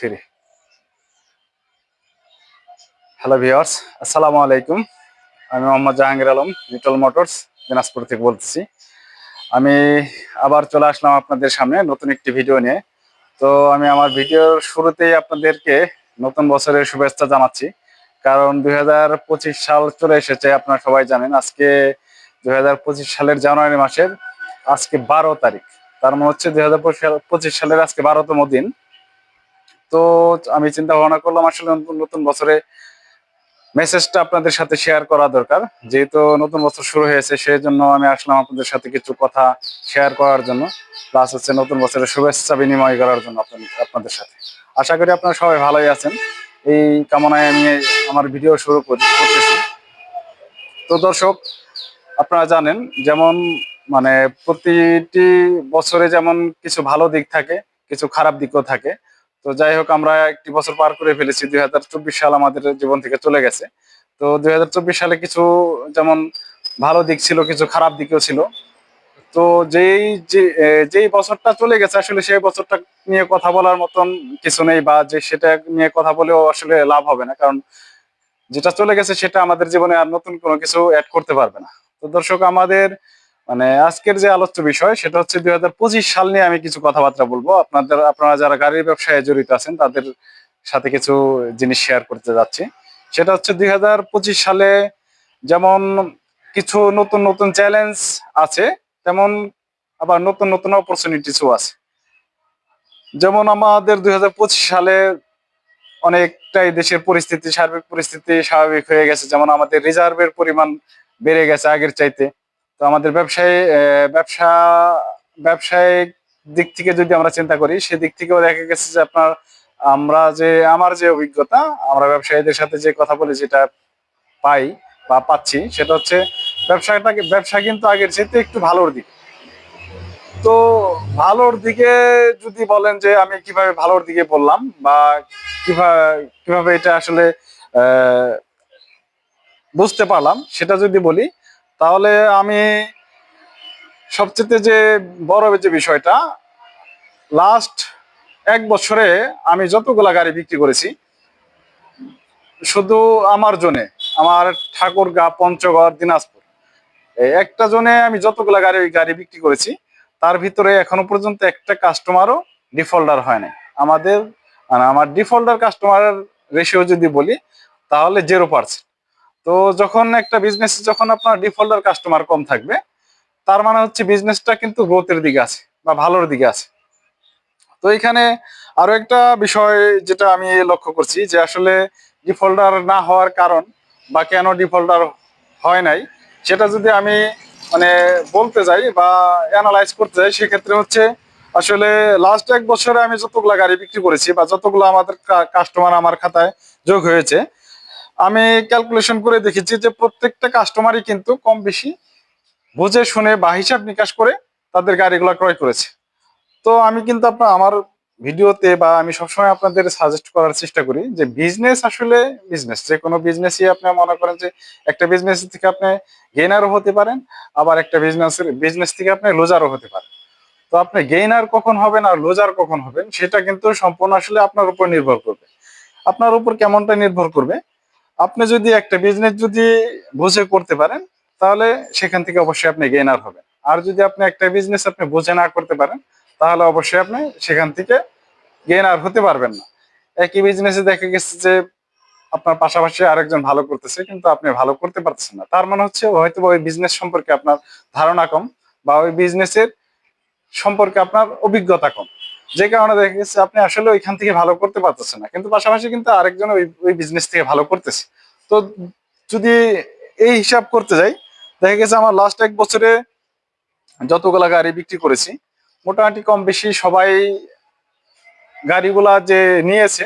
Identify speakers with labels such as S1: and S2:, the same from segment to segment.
S1: Three. Hello viewers আসসালামু আলাইকুম। আমি মোহাম্মদ জাহাঙ্গীর আলম লিটল মোটরস দিনাজপুর থেকে বলতেছি। আমি আবার চলে আসলাম আপনাদের সামনে নতুন একটি ভিডিও নিয়ে। তো আমি আমার ভিডিওর শুরুতেই আপনাদেরকে নতুন বছরের শুভেচ্ছা জানাচ্ছি। কারণ দুই হাজার পঁচিশ সাল চলে এসেছে, আপনারা সবাই জানেন। আজকে দুই হাজার পঁচিশ সালের জানুয়ারি মাসের আজকে বারো তারিখ। তার মানে হচ্ছে দুই সালের আজকে বারোতম দিন। তো আমি চিন্তা ভাবনা করলাম, আসলে নতুন বছরে মেসেজটা আপনাদের সাথে শেয়ার করা দরকার। যেহেতু নতুন বছর শুরু হয়েছে সেই জন্য আমি আসলাম আপনাদের সাথে কিছু কথা শেয়ার করার জন্য প্লাস হচ্ছে নতুন বছরের শুভেচ্ছা বিনিময় করার জন্য আপনাদের- সাথে। আশা করি আপনারা সবাই ভালোই আছেন। এই কামনায় আমি আমার ভিডিও শুরু কর- করতেছি। তো দর্শক, আপনারা জানেন, যেমন মানে প্রতিটি বছরে যেমন কিছু ভালো দিক থাকে, কিছু খারাপ দিকও থাকে তো যাই হোক, আমরা একটি বছর পার করে ফেলেছি। দুই হাজার চব্বিশ সাল আমাদের জীবন থেকে চলে গেছে। তো দুই হাজার চব্বিশ সালে কিছু যেমন ভালো দিক ছিল, কিছু খারাপ দিকও ছিল। তো যেই, যে যেই বছরটা চলে গেছে, আসলে সেই বছরটা নিয়ে কথা বলার মতন কিছু নেই বা যে সেটা নিয়ে কথা বলেও আসলে লাভ হবে না। কারণ যেটা চলে গেছে, সেটা আমাদের জীবনে আর নতুন কোনো কিছু অ্যাড করতে পারবে না। তো দর্শক, আমাদের মানে আজকের যে আলোচ্য বিষয়, সেটা হচ্ছে দুই হাজার পঁচিশ সাল নিয়ে আমি কিছু কথাবার্তা বলব। আপনাদের, আপনারা যারা গাড়ির ব্যবসায় জড়িত আছেন, তাদের সাথে কিছু জিনিস শেয়ার করতে যাচ্ছি। সেটা হচ্ছে দুই হাজার পঁচিশ সালে যেমন কিছু নতুন নতুন চ্যালেঞ্জ আছে, তেমন আবার নতুন নতুন অপরচুনিটিসও আছে। যেমন আমাদের দুই হাজার পঁচিশ সালে অনেকটাই দেশের পরিস্থিতি, সার্বিক পরিস্থিতি স্বাভাবিক হয়ে গেছে। যেমন আমাদের রিজার্ভের পরিমাণ বেড়ে গেছে আগের চাইতে। তো আমাদের ব্যবসায়ী ব্যবসা ব্যবসায়িক দিক থেকে যদি আমরা চিন্তা করি সেদিক থেকেও দেখা গেছে যে আপনার আমরা যে, আমার যে অভিজ্ঞতা, আমরা ব্যবসায়ীদের সাথে যে কথা বলে যেটা পাই বা পাচ্ছি, সেটা হচ্ছে ব্যবসাটাকে, ব্যবসা কিন্তু আগের চেয়ে একটু ভালোর দিক। তো ভালোর দিকে যদি বলেন যে আমি কীভাবে ভালোর দিকে বললাম বা কীভাবে কীভাবে এটা আসলে বুঝতে পারলাম, সেটা যদি বলি তাহলে আমি সবচেয়ে যে বড় যে বিষয়টা লাস্ট এক বছরে আমি যতগুলা গাড়ি বিক্রি করেছি, শুধু আমার জনে আমার ঠাকুরগা, পঞ্চগড়, দিনাজপুর, এই একটা জনে আমি যতগুলা গাড়ি গাড়ি বিক্রি করেছি, তার ভিতরে এখনও পর্যন্ত একটা কাস্টমারও ডিফল্টার হয় নাই। আমাদের মানে আমার ডিফল্টার কাস্টমারের রেশিও যদি বলি, তাহলে জিরো পার্সেন্ট তো যখন একটা বিজনেস যখন আপনার ডিফল্টার কাস্টমার কম থাকবে, তার মানে হচ্ছে বিজনেসটা কিন্তু গ্রোথের দিকে আছে বা ভালোর দিকে আছে। তো এখানে আরও একটা বিষয় যেটা আমি লক্ষ্য করছি যে আসলে ডিফল্টার না হওয়ার কারণ বা কেন ডিফল্টার হয় নাই, সেটা যদি আমি মানে বলতে যাই বা অ্যানালাইজ করতে যাই, সেক্ষেত্রে হচ্ছে আসলে লাস্ট এক বছরে আমি যতগুলা গাড়ি বিক্রি করেছি বা যতগুলো আমাদের কাস্টমার আমার খাতায় যোগ হয়েছে আমি ক্যালকুলেশন করে দেখেছি যে প্রত্যেকটা কাস্টমারই কিন্তু কম বেশি বুঝে শুনে বা হিসাব নিকাশ করে তাদের গাড়িগুলো ক্রয় করেছে। তো আমি কিন্তু আপনার, আমার ভিডিওতে বা আমি সবসময় আপনাদের সাজেস্ট করার চেষ্টা করি যে বিজনেস আসলে বিজনেস যে কোনো বিজনেসই আপনি মনে করেন যে একটা বিজনেস থেকে আপনি গেইনারও হতে পারেন, আবার একটা বিজনেসের বিজনেস থেকে আপনি লোজারও হতে পারেন। তো আপনি গেইনার কখন হবেন আর লোজার কখন হবেন, সেটা কিন্তু সম্পূর্ণ আসলে আপনার উপর নির্ভর করবে। আপনার উপর কেমনটা নির্ভর করবে আপনি যদি একটা বিজনেস যদি বুঝে করতে পারেন, তাহলে সেখান থেকে অবশ্যই আপনি গেইনার হবেন। আর যদি আপনি একটা বিজনেস আপনি বুঝে না করতে পারেন, তাহলে অবশ্যই আপনি সেখান থেকে গেইনার হতে পারবেন না। একই বিজনেসে দেখা গেছে যে, আপনার পাশাপাশি আরেকজন ভালো করতেছে, কিন্তু আপনি ভালো করতে পারতেছেন না। তার মানে হচ্ছে হয়তো ওই বিজনেস সম্পর্কে আপনার ধারণা কম, বা ওই বিজনেসের সম্পর্কে আপনার অভিজ্ঞতা কম। যে কারণে দেখা গেছে আপনি আসলে ওইখান থেকে ভালো করতে পারতেছেন না। কিন্তু পাশাপাশি কিন্তু আরেকজন ওই ওই বিজনেস থেকে ভালো করতেছে। তো যদি এই হিসাব করতে যাই, দেখা গেছে আমার লাস্ট এক বছরে যতগুলা গাড়ি বিক্রি করেছি, মোটামুটি কম বেশি সবাই গাড়িগুলা যে নিয়েছে,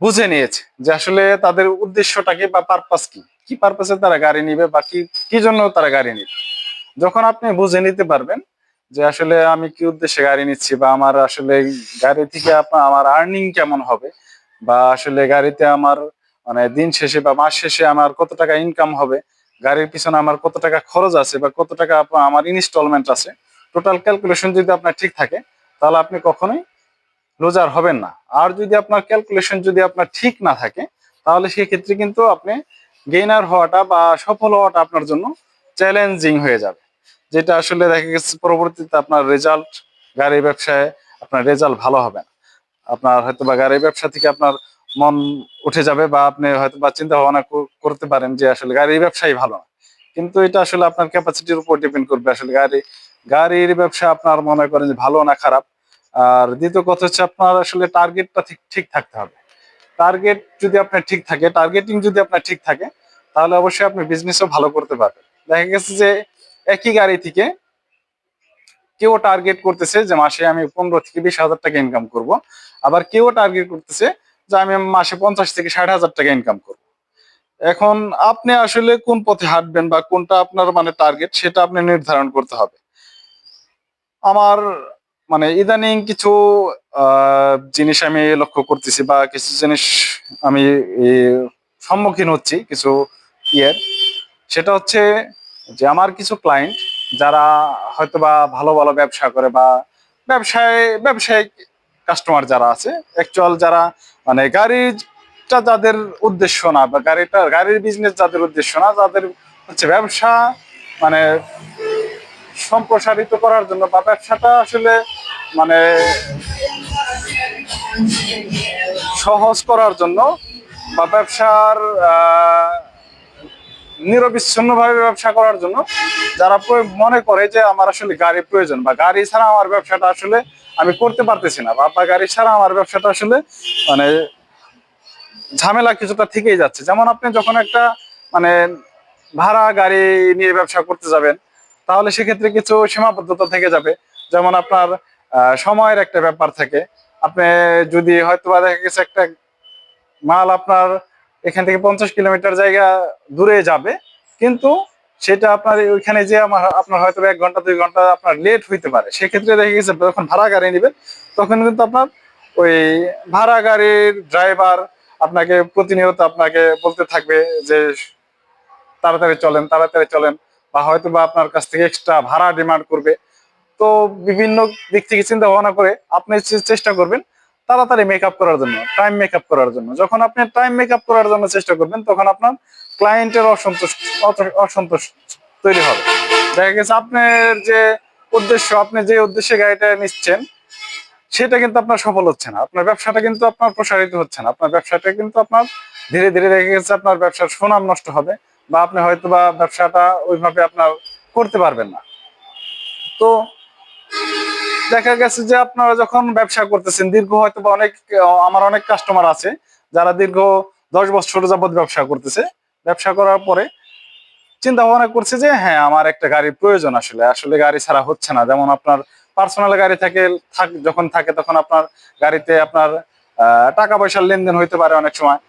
S1: বুঝে নিয়েছে যে আসলে তাদের উদ্দেশ্যটা কি বা পারপাস কি? কি পারপাসে তারা গাড়ি নিবে বা কি কি জন্য তারা গাড়ি নিবে? যখন আপনি বুঝে নিতে পারবেন যে আসলে আমি কি উদ্দেশ্যে গাড়ি নিচ্ছি বা আমার আসলে গাড়ি থেকে আপনার আমার আর্নিং কেমন হবে? বা আসলে গাড়িতে আমার মানে দিন শেষে বা মাস শেষে আমার কত টাকা ইনকাম হবে? গাড়ির পিছনে আমার কত টাকা খরচ আছে বা কত টাকা আমার ইনস্টলমেন্ট আছে? টোটাল ক্যালকুলেশন যদি আপনার ঠিক থাকে, তাহলে আপনি কখনোই লুজার হবেন না। আর যদি আপনার ক্যালকুলেশন যদি আপনার ঠিক না থাকে, তাহলে সেক্ষেত্রে কিন্তু আপনি গেইনার হওয়াটা বা সফল হওয়াটা আপনার জন্য চ্যালেঞ্জিং হয়ে যাবে। যেটা আসলে দেখা গেছে পরবর্তীতে আপনার রেজাল্ট গাড়ির ব্যবসায় আপনার রেজাল্ট ভালো হবে না। আপনার হয়তো বা গাড়ির ব্যবসা থেকে আপনার মন উঠে যাবে বা আপনি হয়তো বা চিন্তা ভাবনা করতে পারেন যে আসলে গাড়ির ব্যবসাই ভালো না। কিন্তু এটা আসলে আপনার ক্যাপাসিটির উপর ডিপেন্ড করবে। আসলে গাড়ি, গাড়ির ব্যবসা আপনার মনে করেন যে ভালো না খারাপ। আর দ্বিতীয় কথা হচ্ছে আপনার আসলে টার্গেটটা ঠিক ঠিক থাকতে হবে। টার্গেট যদি আপনার ঠিক থাকে টার্গেটিং যদি আপনার ঠিক থাকে, তাহলে অবশ্যই আপনি বিজনেসও ভালো করতে পারবেন। দেখা গেছে যে একই গাড়ি থেকে কেউ টার্গেট করতেছে যে মাসে আমি পনেরো থেকে বিশ হাজার টাকা ইনকাম করব। আবার কেউ টার্গেট করতেছে যে আমি মাসে পঞ্চাশ থেকে ষাট হাজার টাকা ইনকাম করব। এখন আপনি আসলে কোন পথে হাঁটবেন বা কোনটা আপনার মানে টার্গেট সেটা আপনি নির্ধারণ করতে হবে। আমার মানে ইদানিং কিছু জিনিস আমি লক্ষ্য করতেছি বা কিছু জিনিস আমি সম্মুখীন হচ্ছি কিছু ইয়ের। সেটা হচ্ছে যে আমার কিছু ক্লায়েন্ট যারা হয়তো বা ভালো ভালো ব্যবসা করে বা ব্যবসায়, ব্যবসায়িক কাস্টমার যারা আছে অ্যাকচুয়াল যারা মানে গাড়িটা যাদের উদ্দেশ্য না বা গাড়িটা, গাড়ির বিজনেস যাদের উদ্দেশ্য না, যাদের হচ্ছে ব্যবসা মানে সম্প্রসারিত করার জন্য বা ব্যবসাটা আসলে মানে সহজ করার জন্য বা ব্যবসার নিরবিচ্ছিন্নভাবে ব্যবসা করার জন্য যারা মনে করে যে আমার আসলে গাড়ি প্রয়োজন বা গাড়ি ছাড়া আমার ব্যবসাটা আসলে আমি করতে পারতেছি না বা গাড়ি ছাড়া আমার ব্যবসাটা আসলে মানে ঝামেলা কিছুটা থেকেই যাচ্ছে। যেমন আপনি যখন একটা মানে ভাড়া গাড়ি নিয়ে ব্যবসা করতে যাবেন, তাহলে সেক্ষেত্রে কিছু সীমাবদ্ধতা থেকে যাবে। যেমন আপনার সময়ের একটা ব্যাপার থাকে। আপনি যদি হয়তো বা দেখা গেছে একটা মাল আপনার এখান থেকে পঞ্চাশ কিলোমিটার জায়গা দূরে যাবে। কিন্তু সেটা আপনার ওইখানে যে আমার, আপনার হয়তো এক ঘণ্টা, দুই ঘণ্টা আপনার লেট হইতে পারে। সেক্ষেত্রে দেখা গেছে যখন ভাড়া গাড়ি নেবেন, তখন কিন্তু আপনার ওই ভাড়া গাড়ির ড্রাইভার আপনাকে প্রতিনিয়ত আপনাকে বলতে থাকবে যে, তাড়াতাড়ি চলেন তাড়াতাড়ি চলেন। বা হয়তো বা আপনার কাছ থেকে এক্সট্রা ভাড়া ডিমান্ড করবে। তো বিভিন্ন দিক থেকে চিন্তা ভাবনা করে আপনি চেষ্টা করবেন তাড়াতাড়ি মেকআপ করার জন্য টাইম মেকআপ করার জন্য। যখন আপনি টাইম মেকআপ করার জন্য চেষ্টা করবেন, তখন আপনার ক্লায়েন্টের অসন্তোষ অসন্তোষ তৈরি হবে। দেখা গেছে আপনার যে উদ্দেশ্য, আপনি যে উদ্দেশ্যে গাড়িটা নিচ্ছেন, সেটা কিন্তু আপনার সফল হচ্ছে না। আপনার ব্যবসাটা কিন্তু আপনার প্রসারিত হচ্ছে না। আপনার ব্যবসাটা কিন্তু আপনার ধীরে ধীরে দেখা গেছে আপনার ব্যবসার সুনাম নষ্ট হবে বা আপনি হয়তো বা ব্যবসাটা ওইভাবে আপনার করতে পারবেন না। তো দেখা গেছে যে আপনারা যখন ব্যবসা করতেছেন, দীর্ঘ হয়তো বা অনেক, আমার অনেক কাস্টমার আছে, যারা দীর্ঘ দশ বছর যাবৎ ব্যবসা করতেছে। ব্যবসা করার পরে চিন্তা ভাবনা করছে যে হ্যাঁ আমার একটা গাড়ির প্রয়োজন আসলে। আসলে গাড়ি ছাড়া হচ্ছে না। যেমন আপনার পার্সোনাল গাড়ি থাকে যখন থাকে, তখন আপনার গাড়িতে আপনার টাকা পয়সার লেনদেন হইতে পারে অনেক সময়।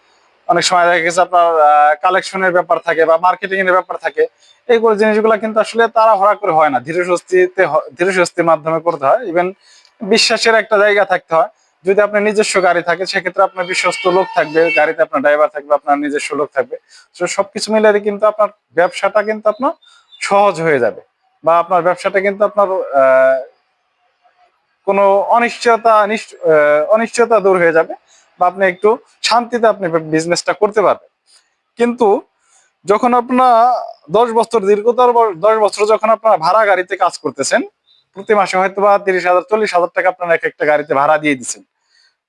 S1: অনেক সময় দেখা গেছে আপনার কালেকশনের ব্যাপার থাকে বা মার্কেটিং এর ব্যাপার থাকে। এইগুলো জিনিসগুলো কিন্তু আসলে তারা হরা করে হয় না। ধীরে সুস্থিতে হ- ধীরে সুস্থির মাধ্যমে করতে হয়। ইভেন বিশ্বাসের একটা জায়গা থাকতে হয়। যদি আপনার নিজস্ব গাড়ি থাকে, সেক্ষেত্রে আপনার বিশ্বস্ত লোক থাকবে, গাড়িতে আপনার ড্রাইভার থাকবে, আপনার নিজস্ব লোক থাকবে। তো সবকিছু মিলিয়ে কিন্তু আপনার ব্যবসাটা কিন্তু আপনার সহজ হয়ে যাবে। বা আপনার ব্যবসাটা কিন্তু আপনার কোনো অনিশ্চয়তা অনিশ্চয়তা দূর হয়ে যাবে। বা আপনি একটু শান্তিতে আপনি বিজনেসটা করতে পারবেন। কিন্তু যখন আপনার দশ বছর, দীর্ঘতর দশ বছর যখন আপনারা ভাড়া গাড়িতে কাজ করতেছেন, প্রতি মাসে হয়তো বা তিরিশ হাজার, চল্লিশ হাজার টাকা আপনারা এক একটা গাড়িতে ভাড়া দিয়ে দিচ্ছেন।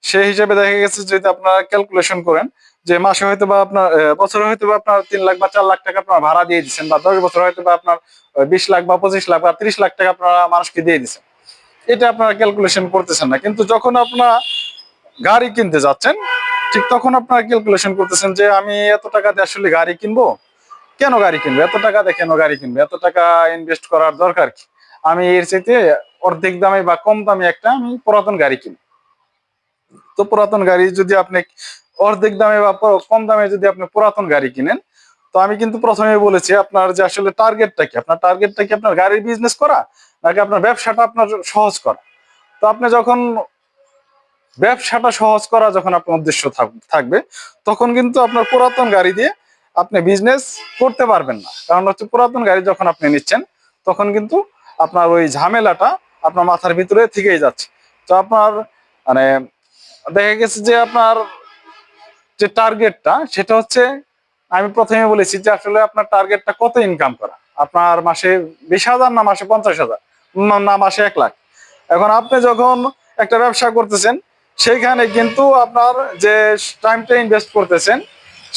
S1: সেই হিসেবে দেখা গেছে যদি আপনারা ক্যালকুলেশন করেন, যে মাসে হয়তো বা আপনার বছরে হয়তো বা আপনার তিন লাখ বা চার লাখ টাকা আপনারা ভাড়া দিয়ে দিচ্ছেন বা দশ বছর হয়তো বা আপনার বিশ লাখ বা পঁচিশ লাখ বা ত্রিশ লাখ টাকা আপনারা মানুষকে দিয়ে দিচ্ছেন। এটা আপনারা ক্যালকুলেশন করতেছেন না। কিন্তু যখন আপনারা গাড়ি কিনতে যাচ্ছেন, ঠিক তখন আপনারা ক্যালকুলেশন করতেছেন যে আমি এত টাকা দিয়ে আসলে গাড়ি কিনবো? কেন গাড়ি কিনবো? এত টাকা দিয়ে কেন গাড়ি কিনবো? এত টাকা ইনভেস্ট করার দরকার কি? আমি এর চাইতে অর্ধেক দামে বা কম দামে একটা আমি পুরাতন গাড়ি কিনি তো পুরাতন গাড়ি যদি আপনি অর্ধেক দামে বা কম দামে যদি আপনি পুরাতন গাড়ি কিনেন, তো আমি কিন্তু প্রথমে বলেছি আপনার যে আসলে টার্গেটটা কি? আপনার টার্গেটটা কি আপনার গাড়ির বিজনেস করা, নাকি আপনার ব্যবসাটা আপনার সহজ করা? তো আপনি যখন ব্যবসাটা সহজ করা যখন আপনার উদ্দেশ্য থাক- থাকবে, তখন কিন্তু আপনার পুরাতন গাড়ি দিয়ে আপনি বিজনেস করতে পারবেন না। কারণ হচ্ছে পুরাতন গাড়ি যখন আপনি নিচ্ছেন, তখন কিন্তু আপনার ওই ঝামেলাটা আপনার মাথার ভিতরে থেকেই যাচ্ছে। তো আপনার মানে দেখা গেছে যে আপনার যে টার্গেটটা সেটা হচ্ছে আমি প্রথমে বলেছি যে আসলে আপনার টার্গেটটা কত ইনকাম করা। আপনার মাসে বিশ হাজার না মাসে পঞ্চাশ হাজার? না, মাসে এক লাখ। এখন আপনি যখন একটা ব্যবসা করতেছেন সেইখানে কিন্তু আপনার যে টাইমটা ইনভেস্ট করতেছেন,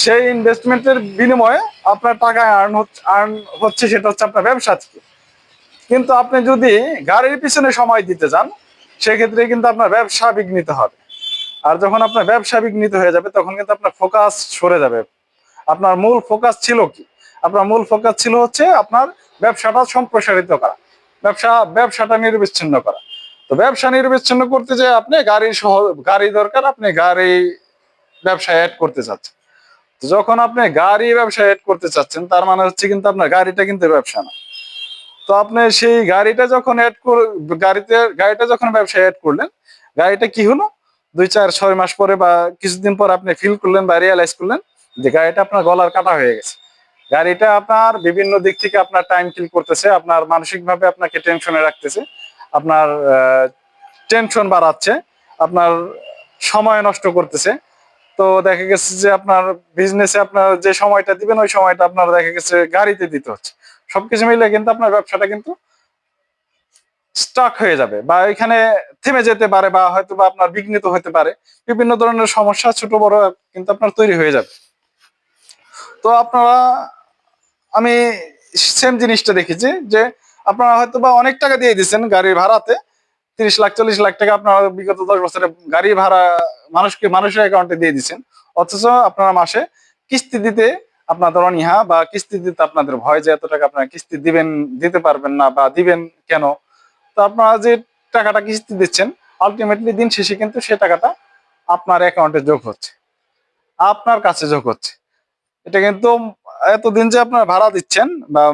S1: সেই ইনভেস্টমেন্টের বিনিময়ে আপনার টাকা আর্ন হচ্ছে আর্ন হচ্ছে সেটা হচ্ছে আপনার ব্যবসা থেকে। কিন্তু আপনি যদি গাড়ির পিছনে সময় দিতে যান, সেক্ষেত্রে কিন্তু আপনার ব্যবসা বিঘ্নিত হবে। আর যখন আপনার ব্যবসা বিঘ্নিত হয়ে যাবে, তখন কিন্তু আপনার ফোকাস সরে যাবে। আপনার মূল ফোকাস ছিল কি? আপনার মূল ফোকাস ছিল হচ্ছে আপনার ব্যবসাটা সম্প্রসারিত করা, ব্যবসা, ব্যবসাটা নির্বিচ্ছিন্ন করা। তো ব্যবসা নির্বিচ্ছিন্ন করতে যে আপনি গাড়ি সহ গাড়ি দরকার, আপনি গাড়ি ব্যবসা অ্যাড করতে চাচ্ছেন। তো যখন আপনি গাড়ি ব্যবসা অ্যাড করতে চাচ্ছেন, তার মানে হচ্ছে কিন্তু আপনার গাড়িটা কিন্তু ব্যবসা না। তো আপনি সেই গাড়িটা যখন অ্যাড করে, গাড়িতে, গাড়িটা যখন ব্যবসায় অ্যাড করলেন, গাড়িটা কি হলো? দুই, চার, ছয় মাস পরে বা কিছুদিন পর আপনি ফিল করলেন বা রিয়েলাইজ করলেন যে গাড়িটা আপনার গলার কাটা হয়ে গেছে। গাড়িটা আপনার বিভিন্ন দিক থেকে আপনার টাইম কিল করতেছে, আপনার মানসিক ভাবে আপনাকে টেনশনে রাখতেছে। আপনার টেনশন বাড়াচ্ছে, আপনার সময় নষ্ট করতেছে। তো দেখা গেছে যে আপনার বিজনেসে আপনার যে সময়টা দিবেন, ওই সময়টা আপনার দেখা গেছে গাড়িতে দিতে হচ্ছে। সবকিছু মিলে কিন্তু আপনার ব্যবসাটা কিন্তু স্টাক হয়ে যাবে বা এখানে থেমে যেতে পারে বা হয়তো বা আপনার বিঘ্নিত হতে পারে। বিভিন্ন ধরনের সমস্যা, ছোট, বড় কিন্তু আপনার তৈরি হয়ে যাবে। তো আপনারা, আমি সেম জিনিসটা দেখেছি যে আপনারা হয়তো বা অনেক টাকা দিয়ে দিচ্ছেন গাড়ির ভাড়াতে। তিরিশ লাখ, চল্লিশ লাখ টাকা আপনারা বিগত দশ বছরে গাড়ি ভাড়া মানুষকে, মানুষের অ্যাকাউন্টে দিয়ে দিচ্ছেন অথচ আপনারা মাসে কিস্তি দিতে আপনাদের অনীহা বা কিস্তি দিতে আপনাদের ভয় যে এত টাকা আপনারা কিস্তি দিবেন, দিতে পারবেন না বা দিবেন কেন? তো আপনারা যে টাকাটা কিস্তি দিচ্ছেন আলটিমেটলি দিন শেষে কিন্তু সে টাকাটা আপনার অ্যাকাউন্টে যোগ হচ্ছে। আপনার কাছে যোগ হচ্ছে। এটা কিন্তু এতদিন যে আপনার ভাড়া দিচ্ছেন বা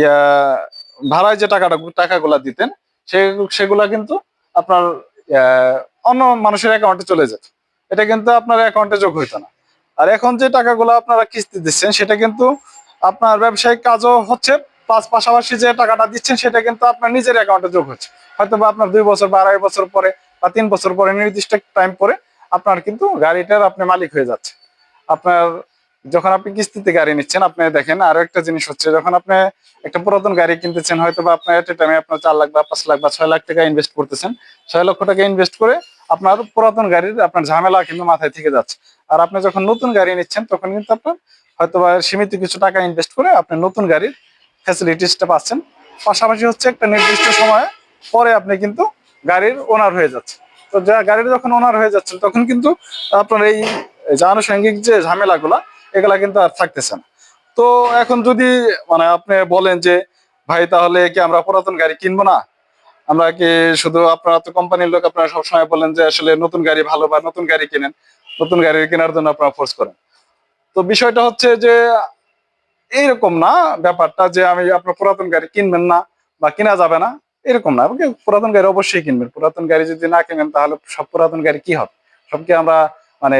S1: ইয়া ভাড়ায় যে টাকাটা, টাকাগুলা দিতেন, সে, সেগুলা কিন্তু আপনার অন্য মানুষের অ্যাকাউন্টে চলে যেত। এটা কিন্তু আপনার অ্যাকাউন্টে যোগ হইতো না। আর এখন যে টাকাগুলো আপনারা কিস্তি দিচ্ছেন, সেটা কিন্তু আপনার ব্যবসায়িক কাজও হচ্ছে, প্লাস পাশাপাশি যে টাকাটা দিচ্ছেন, সেটা কিন্তু আপনার নিজের অ্যাকাউন্টে যোগ হচ্ছে। হয়তো বা আপনার দুই বছর বা আড়াই বছর পরে বা তিন বছর পরে, নির্দিষ্ট টাইম পরে আপনার কিন্তু গাড়িটার আপনি মালিক হয়ে যাচ্ছে। আপনার যখন আপনি কিস্তিতে গাড়ি নিচ্ছেন, আপনি দেখেন আরও একটা জিনিস হচ্ছে, যখন আপনি একটা পুরাতন গাড়ি কিনতেছেন হয়তো বা আপনার এট টাইমে আপনার চার লাখ বা পাঁচ লাখ বা ছয় লাখ টাকা ইনভেস্ট করতেছেন, ছয় লক্ষ টাকা ইনভেস্ট করে আপনার পুরাতন গাড়ির আপনার ঝামেলা কিন্তু মাথায় থেকে যাচ্ছে। আর আপনি যখন নতুন গাড়ি নিচ্ছেন, তখন কিন্তু আপনার হয়তো বা সীমিত কিছু টাকা ইনভেস্ট করে আপনি নতুন গাড়ির ফ্যাসিলিটিসটা পাচ্ছেন। পাশাপাশি হচ্ছে একটা নির্দিষ্ট সময়ে পরে আপনি কিন্তু গাড়ির ওনার হয়ে যাচ্ছে তো যা গাড়ির যখন ওনার হয়ে যাচ্ছেন, তখন কিন্তু আপনার এই যে আনুষঙ্গিক যে ঝামেলাগুলা এগুলা কিন্তু আর থাকতেছে না। তো এখন যদি মানে আপনি বলেন যে, ভাই, তাহলে কি আমরা পুরাতন গাড়ি কিনবো না? আমরা কি শুধু আপনারা তো কোম্পানির লোক, আপনারা সবসময় বলেন যে, আসলে নতুন গাড়ি ভালো বা নতুন গাড়ি কিনেন। নতুন গাড়ি কেনার জন্য আপনারা ফোর্স করেন। তো বিষয়টা হচ্ছে যে, এইরকম না ব্যাপারটা যে, আমি আপনার পুরাতন গাড়ি কিনবেন না বা কিনা যাবে না। এরকম না। পুরাতন গাড়ি অবশ্যই কিনবেন। পুরাতন গাড়ি যদি না কিনেন, তাহলে সব পুরাতন গাড়ি কি হবে? সবকে আমরা মানে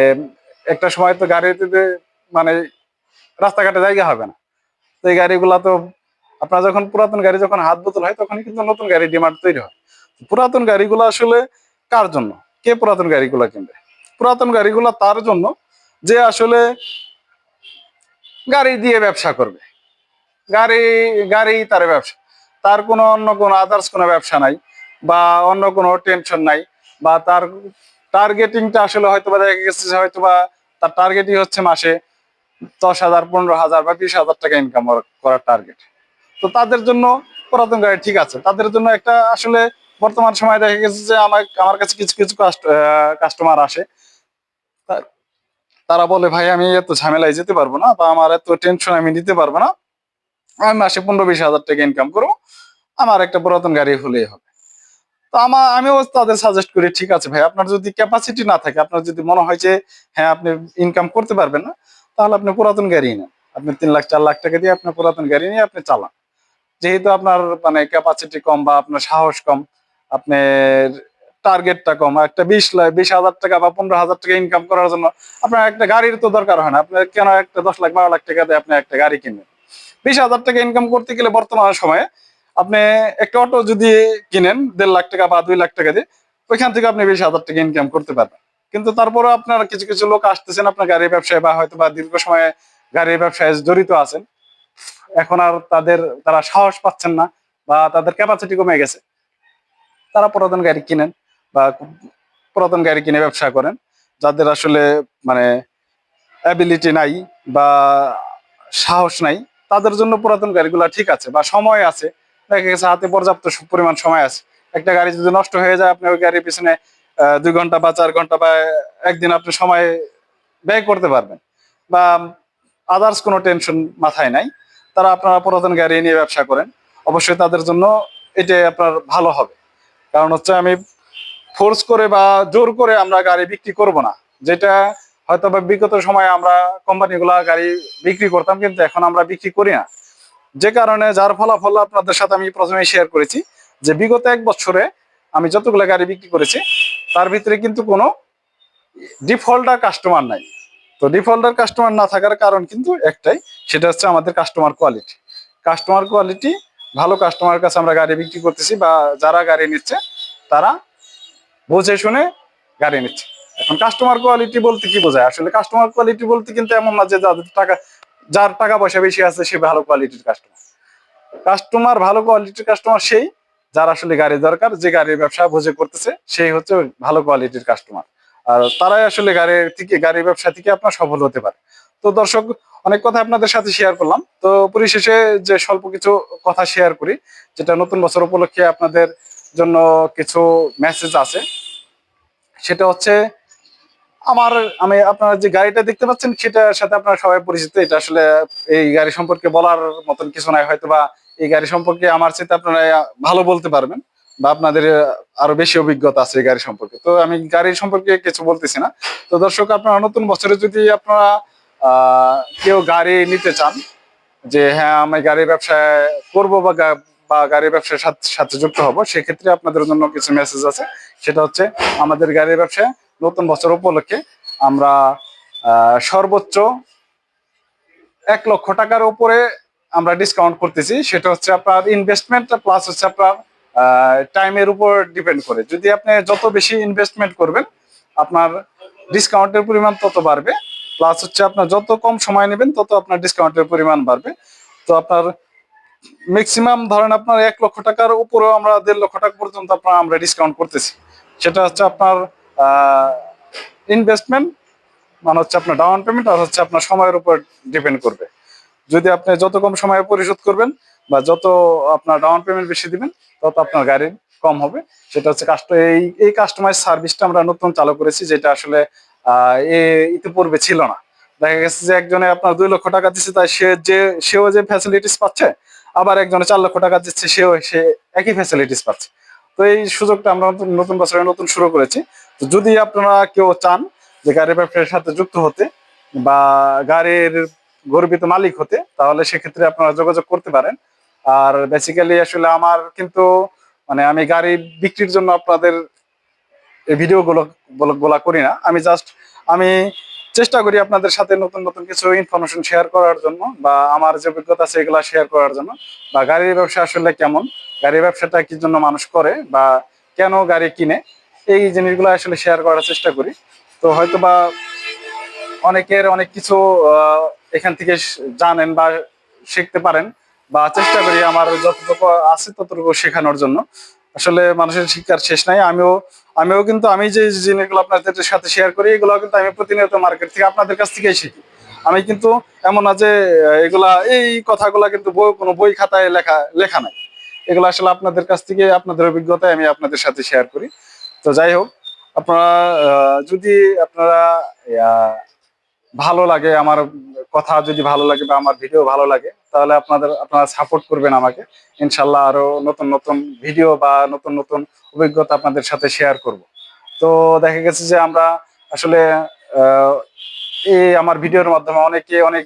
S1: একটা সময় তো গাড়িতে মানে রাস্তাঘাটে জায়গা হবে না। তো এই গাড়িগুলা তো আপনার যখন পুরাতন গাড়ি যখন হাত বোতল হয় তখন কিন্তু নতুন গাড়ি ডিমান্ড তৈরি হয়। পুরাতন গাড়িগুলো আসলে কার জন্য? কে পুরাতন গাড়িগুলো কিনবে? পুরাতন গাড়িগুলো তার জন্য যে আসলে গাড়ি দিয়ে ব্যবসা করবে। গাড়ি গাড়ি তার ব্যবসা। তার কোনো অন্য কোনো আদার্স কোনো ব্যবসা নাই বা অন্য কোনো টেনশন নাই বা তার টার্গেটিংটা আসলে হয়তো বা দেখা গেছে হয়তো বা তার টার্গেটই হচ্ছে মাসে। দশ হাজার, পনেরো হাজার বা বিশ হাজার টাকা ইনকাম করার টার্গেট তো তাদের জন্য পুরাতন গাড়ি ঠিক আছে। তাদের জন্য একটা আসলে বর্তমান সময় দেখা গেছে যে আমার আমার কাছে কিছু কিছু কাস্টমার আসে। তারা বলে, ভাই, আমি এত ঝামেলায় যেতে পারব না বা আমার এত টেনশন আমি নিতে পারব না। আমি মাসে পনেরো, বিশ হাজার টাকা ইনকাম করব। আমার একটা পুরাতন গাড়ি হলেই হবে। তো আমার আমিও তাদের সাজেস্ট করি, ঠিক আছে ভাই, আপনার যদি ক্যাপাসিটি না থাকে, আপনার যদি মনে হয় যে হ্যাঁ আপনি ইনকাম করতে পারবেন না তাহলে আপনি পুরাতন গাড়ি নেন। আপনি তিন লাখ, চার লাখ টাকা দিয়ে আপনার পুরাতন গাড়ি নিয়ে আপনি চালান। যেহেতু আপনার মানে ক্যাপাসিটি কম বা আপনার সাহস কম আপনার টার্গেটটা কম, একটা বিশ লাখ বিশ হাজার টাকা বা পনেরো হাজার টাকা ইনকাম করার জন্য আপনার একটা গাড়ির তো দরকার হয় না। আপনার কেন একটা দশ লাখ, বারো লাখ টাকা দিয়ে আপনি একটা গাড়ি কিনবেন? বিশ হাজার টাকা ইনকাম করতে গেলে বর্তমান সময়ে আপনি একটা অটো যদি কিনেন, দেড় লাখ টাকা বা দুই লাখ টাকা দিয়ে, ওইখান থেকে আপনি বিশ হাজার টাকা ইনকাম করতে পারবেন। কিন্তু তারপরে আপনার কিছু কিছু লোক আসতেছেন আপনার গাড়ির ব্যবসায় বা হয়তো বা দীর্ঘ সময়ে গাড়ির ব্যবসায় জড়িত আছেন। এখন আর তাদের, তারা সাহস পাচ্ছেন না বা তাদের ক্যাপাসিটি কমে গেছে। তারা পুরাতন গাড়ি কিনেন বা পুরাতন গাড়ি কিনে ব্যবসা করেন, যাদের আসলে মানে অ্যাবিলিটি নাই বা সাহস নাই, তাদের জন্য পুরাতন গাড়িগুলো ঠিক আছে বা সময় আছে। দেখা গেছে হাতে পর্যাপ্ত পরিমাণ সময় আছে। একটা গাড়ি যদি নষ্ট হয়ে যায়, আপনি ওই গাড়ির পিছনে দুই ঘণ্টা বা চার ঘণ্টা বা একদিন আপনি সময় ব্যয় করতে পারবেন। বা আদার্স কোনো টেনশন মাথায় নাই। তারা আপনারা পুরাতন গাড়ি নিয়ে ব্যবসা করেন। অবশ্যই তাদের জন্য এটাই আপনার ভালো হবে। কারণ হচ্ছে আমি ফোর্স করে বা জোর করে আমরা গাড়ি বিক্রি করব না। যেটা হয়তো বা বিগত সময়ে আমরা কোম্পানিগুলা গাড়ি বিক্রি করতাম, কিন্তু এখন আমরা বিক্রি করি না। যে কারণে যার ফলাফল আপনাদের সাথে আমি প্রথমে শেয়ার করেছি যে বিগত এক বছরে আমি যতগুলো গাড়ি বিক্রি করেছি, তার ভিতরে কিন্তু কোনো ডিফল্টার কাস্টমার নাই। তো ডিফল্টার কাস্টমার না থাকার কারণ কিন্তু একটাই, সেটা হচ্ছে আমাদের কাস্টমার কোয়ালিটি কাস্টমার কোয়ালিটি ভালো কাস্টমারের কাছে আমরা গাড়ি বিক্রি করতেছি বা যারা গাড়ি নিচ্ছে, তারা বুঝে শুনে গাড়ি নিচ্ছে। এখন কাস্টমার কোয়ালিটি বলতে কি বোঝায়? আসলে কাস্টমার কোয়ালিটি বলতে কিন্তু এমন না যে যাদের টাকা, যার টাকা পয়সা বেশি আছে, সে ভালো কোয়ালিটির কাস্টমার কাস্টমার ভালো কোয়ালিটির কাস্টমার সেই যার আসলে গাড়ি দরকার, যে গাড়ির ব্যবসা বুঝে করতেছে, সেই হচ্ছে ভালো কোয়ালিটির কাস্টমার আর তারাই আসলে গাড়ির থেকে গাড়ির ব্যবসা থেকে আপনার সফল হতে পারে। তো দর্শক, অনেক কথা আপনাদের সাথে শেয়ার করলাম। তো পরিশেষে যে স্বল্প কিছু কথা শেয়ার করি, যেটা নতুন বছর উপলক্ষে আপনাদের জন্য কিছু মেসেজ আছে, সেটা হচ্ছে, আমার, আমি আপনারা যে গাড়িটা দেখতে পাচ্ছেন, সেটার সাথে আপনারা সবাই পরিচিত। এটা আসলে এই গাড়ি সম্পর্কে বলার মতন কিছু নাই হয়তো বা এই গাড়ি সম্পর্কে আমার সাথে আপনারা ভালো বলতে পারবেন বা আপনাদের আরও বেশি অভিজ্ঞতা আছে এই গাড়ি সম্পর্কে। তো আমি গাড়ি সম্পর্কে কিছু বলতেছি না। তো দর্শক, আপনারা নতুন বছরে যদি আপনারা কেউ গাড়ি নিতে চান, যে হ্যাঁ আমি গাড়ির ব্যবসায় করব বা বা গাড়ির ব্যবসার সাথে যুক্ত হব, সেক্ষেত্রে আপনাদের জন্য কিছু মেসেজ আছে। সেটা হচ্ছে, আমাদের গাড়ির ব্যবসায় নতুন বছর উপলক্ষে আমরা সর্বোচ্চ এক লক্ষ টাকার উপরে আমরা ডিসকাউন্ট করতেছি, সেটা হচ্ছে আপনার ইনভেস্টমেন্ট প্লাস হচ্ছে আপনার টাইমের উপর ডিপেন্ড করে। যদি আপনি যত বেশি ইনভেস্টমেন্ট করবেন, আপনার ডিসকাউন্টের পরিমাণ তত বাড়বে প্লাস হচ্ছে আপনার যত কম সময় নেবেন, তত আপনার ডিসকাউন্টের পরিমাণ বাড়বে। তো আপনার ম্যাক্সিমাম ধরেন আপনার এক লক্ষ টাকার উপরেও আমরা দেড় লক্ষ টাকা পর্যন্ত আপনার আমরা ডিসকাউন্ট করতেছি। সেটা হচ্ছে আপনার ইনভেস্টমেন্ট মানে হচ্ছে আপনার ডাউন পেমেন্ট আর হচ্ছে আপনার সময়ের উপর ডিপেন্ড করবে। যদি আপনি যত কম সময়ে পরিশোধ করবেন বা যত আপনার ডাউন পেমেন্ট বেশি দিবেন, তত আপনার গাড়ির কম হবে। সেটা হচ্ছে কাস্ট এই এই কাস্টমাইজ সার্ভিসটা আমরা নতুন চালু করেছি, যেটা আসলে ইতিপূর্বে ছিল না। দেখা গেছে যে একজনে আপনার দুই লক্ষ টাকা দিচ্ছে তাই সে যে, সেও যে ফ্যাসিলিটিস পাচ্ছে, আবার একজনে চার লক্ষ টাকা দিচ্ছে, সেও সে একই ফ্যাসিলিটিস পাচ্ছে। তো এই সুযোগটা আমরা নতুন- নতুন বছরে নতুন শুরু করেছি। তো যদি আপনারা কেউ চান যে গাড়ির ব্যবসার সাথে যুক্ত হতে বা গাড়ির গর্বিত মালিক হতে, তাহলে সেক্ষেত্রে আপনারা যোগাযোগ করতে পারেন। আর বেসিক্যালি আসলে আমার কিন্তু মানে আমি গাড়ি বিক্রির জন্য আপনাদের এই ভিডিওগুলো গুলো গুলা করি না। আমি জাস্ট আমি চেষ্টা করি আপনাদের সাথে নতুন নতুন কিছু ইনফরমেশন শেয়ার করার জন্য বা আমার যে অভিজ্ঞতা আছে এগুলা শেয়ার করার জন্য। বা গাড়ির ব্যবসা আসলে কেমন, গাড়ির ব্যবসাটা কি জন্য মানুষ করে বা কেন গাড়ি কিনে, এই জিনিসগুলো আসলে শেয়ার করার চেষ্টা করি। তো হয়তো বা অনেকের অনেক কিছু এখান থেকে জানেন বা শিখতে পারেন বা চেষ্টা করি আমার যতটুকু আছে ততটুকু শেখানোর জন্য। আসলে মানুষের শিক্ষার শেষ নাই। আমিও আমিও কিন্তু আমি যে জিনিসগুলো আপনাদের সাথে শেয়ার করি, এগুলো কিন্তু আমি প্রতিনিয়ত মার্কেট থেকে আপনাদের কাছ থেকেই শিখি। আমি কিন্তু এমন না যে এগুলা, এই কথাগুলা কিন্তু বই, কোনো বই খাতায় লেখা লেখা নাই। এগুলো আসলে আপনাদের কাছ থেকে, আপনাদের অভিজ্ঞতায় আমি আপনাদের সাথে শেয়ার করি। তো যাই হোক, আপনারা যদি আপনারা ভালো লাগে আমার কথা যদি ভালো লাগে বা আমার ভিডিও ভালো লাগে, তাহলে আপনাদের, আপনারা সাপোর্ট করবেন আমাকে। ইনশাল্লাহ আরও নতুন নতুন ভিডিও বা নতুন নতুন অভিজ্ঞতা আপনাদের সাথে শেয়ার করব। তো দেখা গেছে যে আমরা আসলে এই আমার ভিডিওর মাধ্যমে অনেকে, অনেক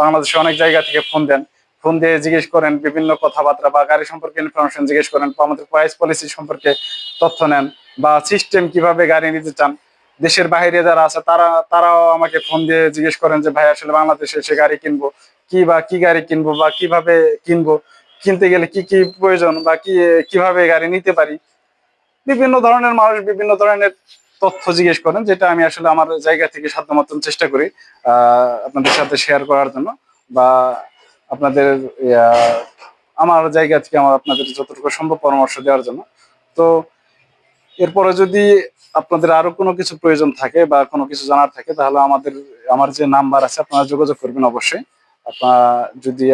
S1: বাংলাদেশে অনেক জায়গা থেকে ফোন দেন। ফোন দিয়ে জিজ্ঞেস করেন বিভিন্ন কথাবার্তা বা গাড়ি সম্পর্কে ইনফরমেশন জিজ্ঞেস করেন বা আমাদের প্রাইস পলিসি সম্পর্কে তথ্য নেন বা সিস্টেম কীভাবে গাড়ি নিতে চান। দেশের বাইরে যারা আছে, তারা, তারাও আমাকে ফোন দিয়ে জিজ্ঞেস করেন যে, ভাই, আসলে বাংলাদেশে এসে গাড়ি কিনবো। কি বা কি গাড়ি কিনবো বা কীভাবে কিনবো? কিনতে গেলে কি কি প্রয়োজন বা কি, কীভাবে গাড়ি নিতে পারি? বিভিন্ন ধরনের মানুষ বিভিন্ন ধরনের তথ্য জিজ্ঞেস করেন, যেটা আমি আসলে আমার জায়গা থেকে সাধ্য মতন চেষ্টা করি আপনাদের সাথে শেয়ার করার জন্য বা আপনাদের আমার জায়গা থেকে আমার আপনাদের যতটুকু সম্ভব পরামর্শ দেওয়ার জন্য। তো এরপরে যদি আপনাদের আরও কোনো কিছু প্রয়োজন থাকে বা কোনো কিছু জানার থাকে, তাহলে আমাদের, আমার যে নাম্বার আছে, আপনারা যোগাযোগ করবেন অবশ্যই। আপনারা যদি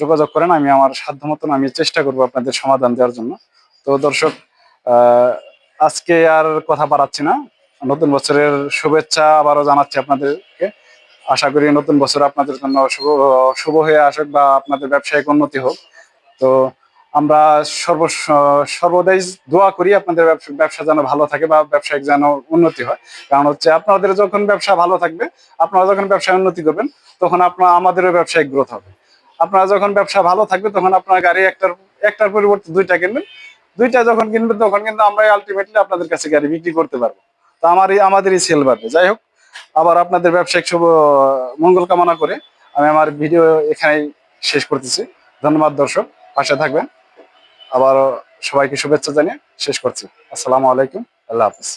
S1: যোগাযোগ করেন, আমি আমার সাধ্য মতন আমি চেষ্টা করব আপনাদের সমাধান দেওয়ার জন্য। তো দর্শক আজকে আর কথা বাড়াচ্ছি না। নতুন বছরের শুভেচ্ছা আবারও জানাচ্ছি আপনাদেরকে। আশা করি নতুন বছর আপনাদের জন্য শুভ শুভ হয়ে আসুক বা আপনাদের ব্যবসায়িক উন্নতি হোক। তো আমরা সর্ব সর্বদাই দোয়া করি আপনাদের ব্যবসা ব্যবসা যেন ভালো থাকে বা ব্যবসায়িক যেন উন্নতি হয়। কারণ হচ্ছে আপনাদের যখন ব্যবসা ভালো থাকবে, আপনারা যখন ব্যবসায় উন্নতি করবেন, তখন আপনার আমাদেরও ব্যবসায়িক গ্রোথ হবে। আপনারা যখন ব্যবসা ভালো থাকবে, তখন আপনার গাড়ি একটার একটার পরিবর্তে দুইটা কিনবেন। দুইটা যখন কিনবেন, তখন কিন্তু আমরা আলটিমেটলি আপনাদের কাছে গাড়ি বিক্রি করতে পারব। তো আমারই আমাদেরই সেল বাড়বে। যাই হোক, আবার আপনাদের ব্যবসায়িক শুভ, মঙ্গল কামনা করে আমি আমার ভিডিও এখানেই শেষ করতেছি। ধন্যবাদ দর্শক, পাশে থাকবেন। আবার সবাইকে শুভেচ্ছা জানিয়ে শেষ করছি। আসসালামু আলাইকুম। আল্লাহ হাফিজ।